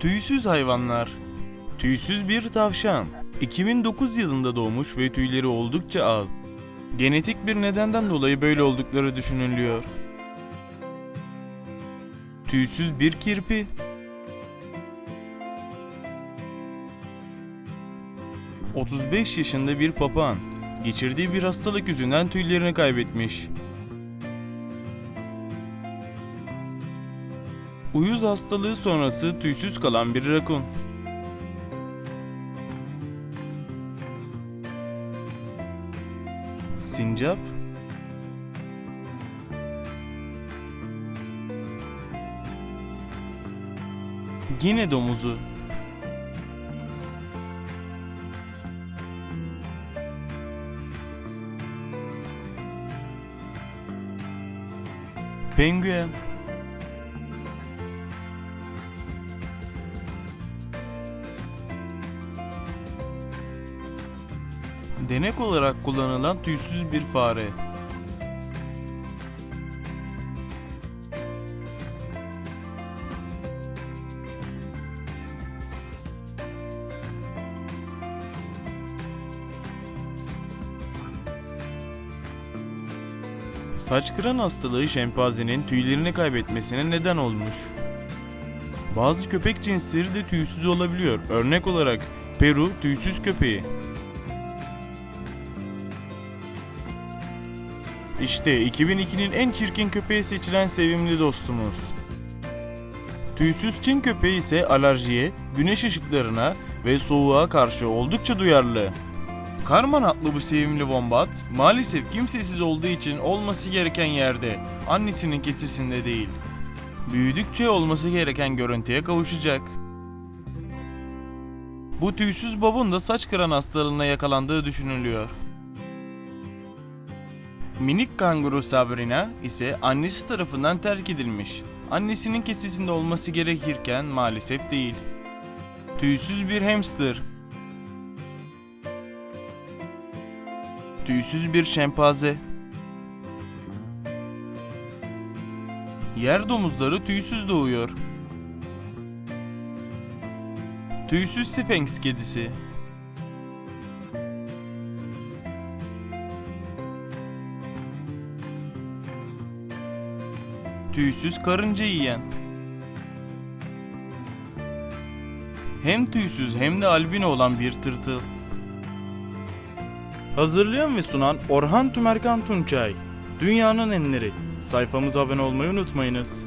Tüysüz hayvanlar. Tüysüz bir tavşan. 2009 yılında doğmuş ve tüyleri oldukça az. Genetik bir nedenden dolayı böyle oldukları düşünülüyor. Tüysüz bir kirpi. ...35 yaşında bir papağan... ...geçirdiği bir hastalık yüzünden tüylerini kaybetmiş. Uyuz hastalığı sonrası tüysüz kalan bir rakun. Sincap. Gine domuzu. Penguen Denek olarak kullanılan tüysüz bir fare. Saç kıran hastalığı şempanzenin tüylerini kaybetmesine neden olmuş. Bazı köpek cinsleri de tüysüz olabiliyor. Örnek olarak Peru tüysüz köpeği. İşte 2002'nin en çirkin köpeği seçilen sevimli dostumuz. Tüysüz Çin köpeği ise alerjiye, güneş ışıklarına ve soğuğa karşı oldukça duyarlı. Karman adlı bu sevimli wombat maalesef kimsesiz olduğu için olması gereken yerde, annesinin kesesinde değil. Büyüdükçe olması gereken görüntüye kavuşacak. Bu tüysüz babun da saç kıran hastalığına yakalandığı düşünülüyor. Minik kanguru Sabrina ise annesi tarafından terk edilmiş. Annesinin kesesinde olması gerekirken maalesef değil. Tüysüz bir hamster. Tüysüz bir şempanze. Yer domuzları tüysüz doğuyor. Tüysüz Sphinx kedisi. Tüysüz karınca yiyen. Hem tüysüz hem de albino olan bir tırtıl. Hazırlayan ve sunan Orhan Tümerkan Tunçay. Dünyanın enleri. Sayfamıza abone olmayı unutmayınız.